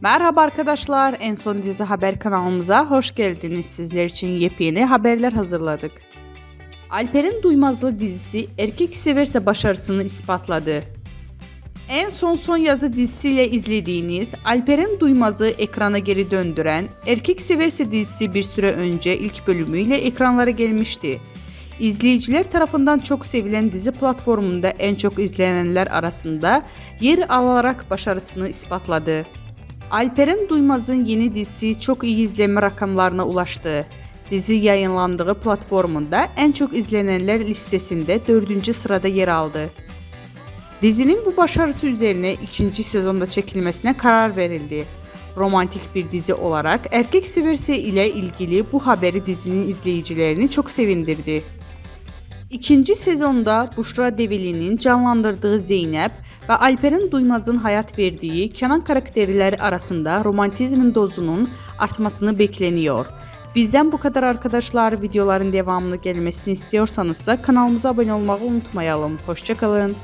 Merhaba arkadaşlar, En Son Dizi Haber kanalımıza hoş geldiniz. Sizler için yepyeni haberler hazırladık. Alper'in Duymazlı dizisi erkek severse başarısını ispatladı. En son son yazı dizisiyle izlediğiniz Alper'in Duymaz'ı ekrana geri döndüren Erkek Severse dizisi bir süre önce ilk bölümüyle ekranlara gelmişti. İzleyiciler tarafından çok sevilen dizi platformunda en çok izlenenler arasında yer alarak başarısını ispatladı. Alper'in Duymaz'ın yeni dizisi çok iyi izleme rakamlarına ulaştı. Dizi yayınlandığı platformunda en çok izlenenler listesinde 4. sırada yer aldı. Dizinin bu başarısı üzerine ikinci sezonda çekilmesine karar verildi. Romantik bir dizi olarak Erkek Severse ile ilgili bu haberi dizinin izleyicilerini çok sevindirdi. İkinci sezonda Buşra Develi'nin canlandırdığı Zeynep ve Alper'in Duymaz'ın hayat verdiği Kenan karakterleri arasında romantizmin dozunun artmasını bekleniyor. Bizden bu kadar arkadaşlar. Videoların devamını gelmesini istiyorsanız da kanalımıza abone olmayı unutmayalım. Hoşçakalın.